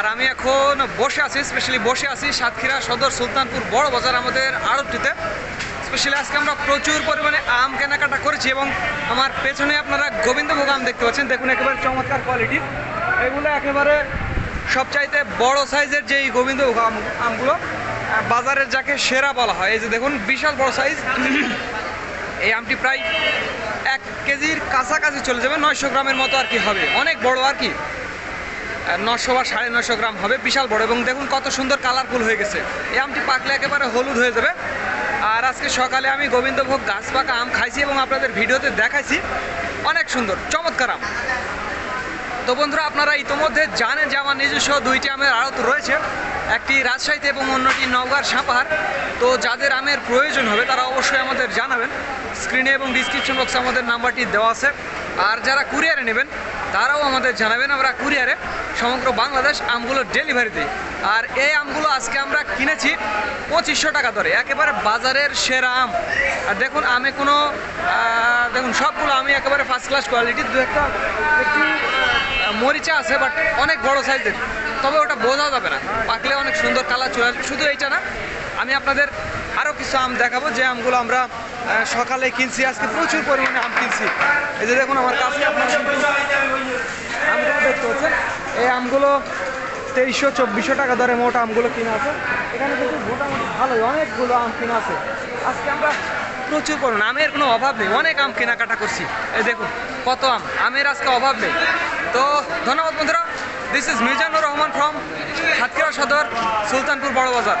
আর আমি এখন বসে আছি স্পেশালি বসে আছি সাতক্ষীরা সদর সুলতানপুর বড় বাজার আমাদের আড়তটিতে। স্পেশালি আজকে আমরা প্রচুর পরিমাণে আম কেনাকাটা করেছি এবং আমার পেছনে আপনারা গোবিন্দভোগ আম দেখতে পাচ্ছেন। দেখুন একেবারে চমৎকার কোয়ালিটি এগুলো একেবারে সবচাইতে বড় সাইজের যেই গোবিন্দভোগ আম আমগুলো বাজারের যাকে সেরা বলা হয়। এই যে দেখুন, বিশাল বড় সাইজ এই আমটি প্রায় এক কেজির কাছাকাছি চলে যাবে। নয়শো গ্রামের মতো আর কি হবে। অনেক বড় আর কি। নশো বা সাড়ে নশো গ্রাম হবে, বিশাল বড়। এবং দেখুন কত সুন্দর কালারফুল হয়ে গেছে। এই আমটি পাকলে একেবারে হলুদ হয়ে যাবে। আর আজকে সকালে আমি গোবিন্দভোগ গাছ পাকা আম খাইছি এবং আপনাদের ভিডিওতে দেখাইছি। অনেক সুন্দর, চমৎকার আম। তো বন্ধুরা, আপনারা ইতোমধ্যে জানেন যে আমার নিজস্ব দুইটি আমের আড়ত রয়েছে। একটি রাজশাহীতে এবং অন্যটি নওগাঁর সাপাহার তো যাদের আমের প্রয়োজন হবে, তারা অবশ্যই আমাদের জানাবেন। স্ক্রিনে এবং ডিসক্রিপশন বক্সে আমাদের নাম্বারটি দেওয়া আছে। আর যারা কুরিয়ারে নেবেন তারাও আমাদের জানাবেন আমরা কুরিয়ারে সমগ্র বাংলাদেশ আমগুলো ডেলিভারি দিই। আর এই আমগুলো আজকে আমরা কিনেছি পঁচিশশো টাকা দরে, একেবারে বাজারের সেরা আম। আর দেখুন, আমে কোনো দেখুন, সবগুলো আমি একেবারে ফার্স্ট ক্লাস কোয়ালিটির দু একটা, একটু মরিচা আছে বাট অনেক বড় সাইজের তবে ওটা বোঝা যাবে না। পাকলে অনেক সুন্দর কালার চলে আসবে। শুধু এইটা না, আমি আপনাদের আরও কিছু আম দেখাবো। যে আমগুলো আমরা সকালে কিনছি আজকে প্রচুর পরিমাণে আম কিনছি। এই যে দেখুন আমার কাছে আপনারা আমগুলো দেখতে পাচ্ছেন? এই আমগুলো তেইশশো চব্বিশশো টাকা দরে মোট আমগুলো কিনা আছে। এখানে কিন্তু মোটামুটি ভালোই অনেকগুলো আম কিনা আছে। আজকে আমরা প্রচুর পরিমাণ আমের কোনো অভাব নেই। অনেক আম কেনাকাটা করছি। এই দেখুন কত আম। আমের আজকে অভাব নেই। তো ধন্যবাদ বন্ধুরা। This is Mizanur Rahman from Satkhira Sadar Sultanpur বড় বাজার।